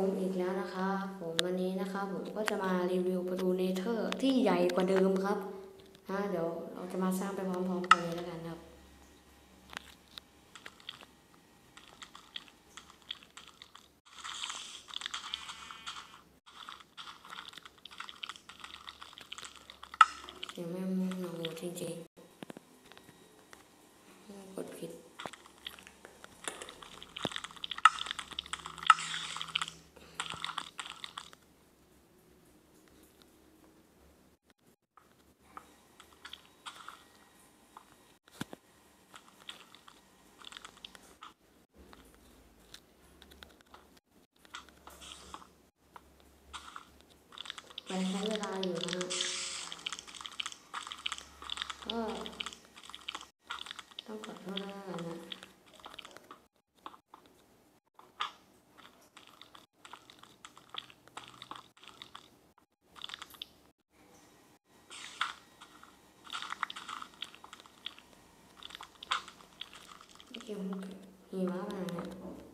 ผมอีกแล้วนะคะผมวันนี้นะคะผมก็จะมารีวิวประตูเนเธอร์ที่ใหญ่กว่าเดิมครับนะเดี๋ยวเราจะมาสร้างไปพร้อมๆกันเลยแล้วกันครับเสียงแม่งหนูจริงๆกดผิด มันใช้เวลาอยู่นะก็ต้องขอโทษด้วยนะเมื่อกี้มันหิมะมาเนี่ย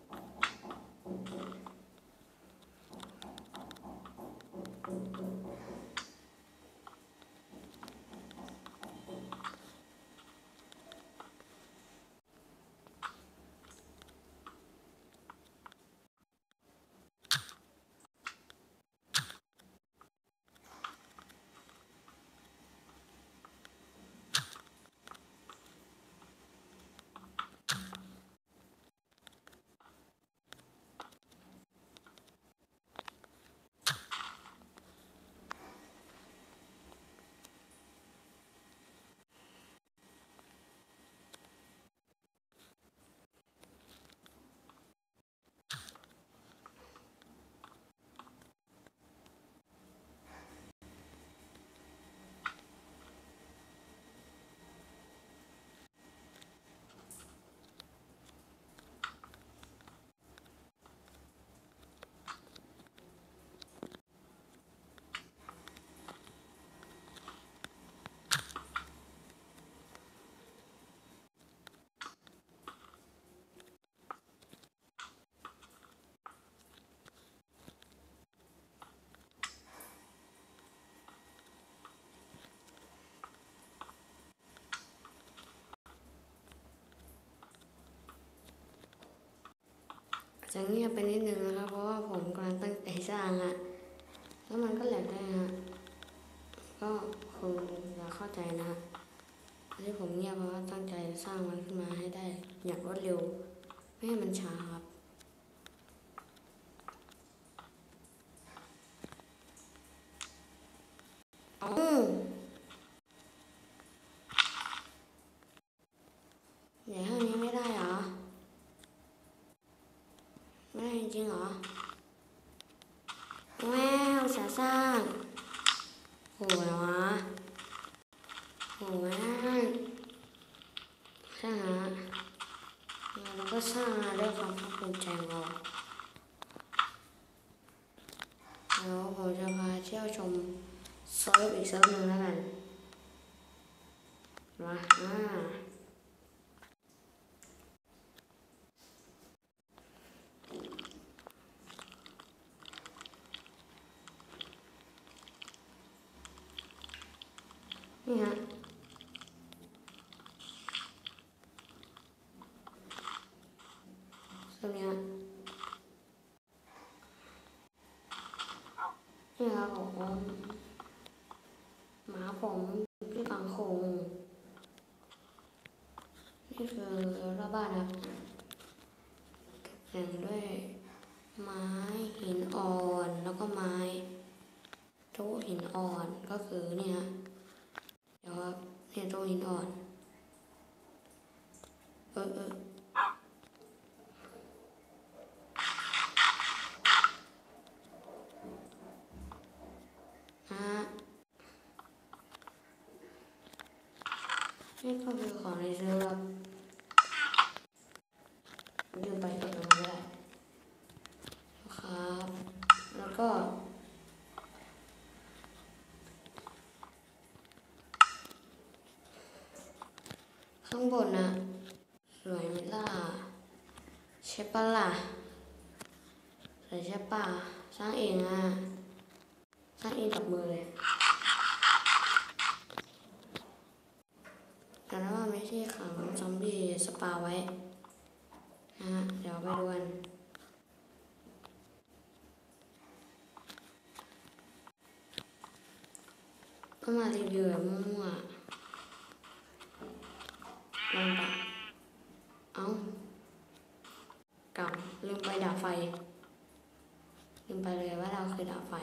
จะเงียบไปนิดนึงนะครับเพราะว่าผมกำลังตั้งใจสร้างอะแล้วมันก็แหลกได้ฮะก็คงอย่าเข้าใจนะฮะที่ผมเงียบเพราะว่าตั้งใจสร้างมันขึ้นมาให้ได้ อย่างรวดเร็ว ไม่ให้มันช้าครับ อืมใหญ่เท่านี้ไม่ได้เหรอ ไม่ได้จริงๆเหรอแมวสาสร้างโหยวะโหแม่งสร้างฮะเราก็สร้างมาด้วยความภาคภูมิใจของเราเดี๋ยวผมจะพาเที่ยวชมเซิร์ฟอีกเซิร์ฟหนึ่งแล้วกันมาอ่า นี่ฮะตรงนี้ฮะนี่ครับผมหมาผมที่ฝังโคงนี่คือรอบบ้านครับแต่งด้วยไม้หินอ่อนแล้วก็ไม้โต๊ะหินอ่อนก็คือเนี่ยฮะ เดี๋ยวครับเนี่ยตร งหินอ่อน เออเออฮะนี่ก็คือของในเซิร์ฟครับยืมไปตรงนี้นก็ได้ครับ แล้วก็ ข้างบนนะสวยไหมล่ะใช่ปะล่ะเลยใช่ปะสร้างเองอะสร้างเองกับมือเลยแต่ถ้าว่าไม่ใช่ขังซอมบี้สปาไว้นะฮะเดี๋ยวไปดูกันก็มารีวิวแบบมั่วๆ เอ้ากลับลืมไปดับไฟ ลืมไปเลยว่าเราเคยดับไฟ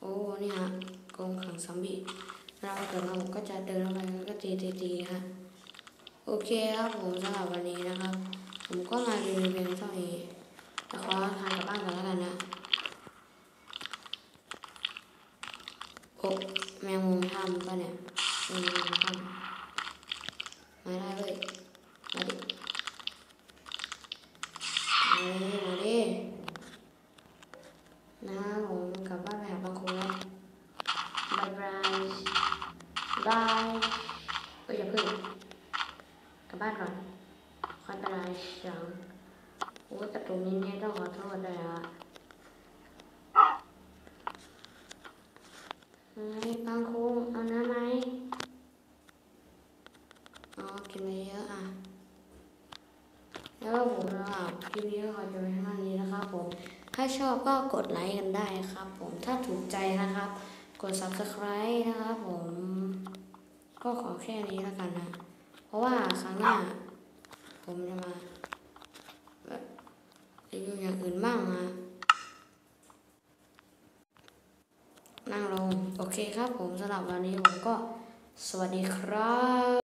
โอ้นี่ฮะกรงขังซอมบี้เราเกิดมาผมก็จะเดินเข้าไปแล้วก็ตีตีตีฮะโอเคครับผมสำหรับวันนี้นะครับ ผมก็มารีวิวเพียงเท่านี้แต่ขอทานกับบ้านก่อนแล้วกันนะโอ้แมงมุมทำปะเนี่ยแมงมุมทำ มาได้เลยมาดิมาดิมาดินะผมกลับบ้านไปหาบางคนแล้วบายบายบายเอ้ยอย่าเพิ่งกลับบ้านก่อนค่อยไปไลน์เสียงโอ้แต่ตรงนี้เนี่ยต้องขอโทษด้วยอะเฮ้ยบางคนำไหมอ๋อกินไปเยอะอะ แล้วก็ผมนะ คลิปนี้ก็ขอจบไว้เท่านี้นะครับผม ถ้าชอบก็กดไลค์กันได้ครับผม ถ้าถูกใจนะครับ กด subscribe นะครับผม ก็ขอแค่นี้แล้วกันนะ เพราะว่าครั้งหน้า ผมจะมาแบบรีวิวอย่างอื่นบ้างนะนั่งลง โอเคครับผมสำหรับวันนี้ผมก็สวัสดีครับ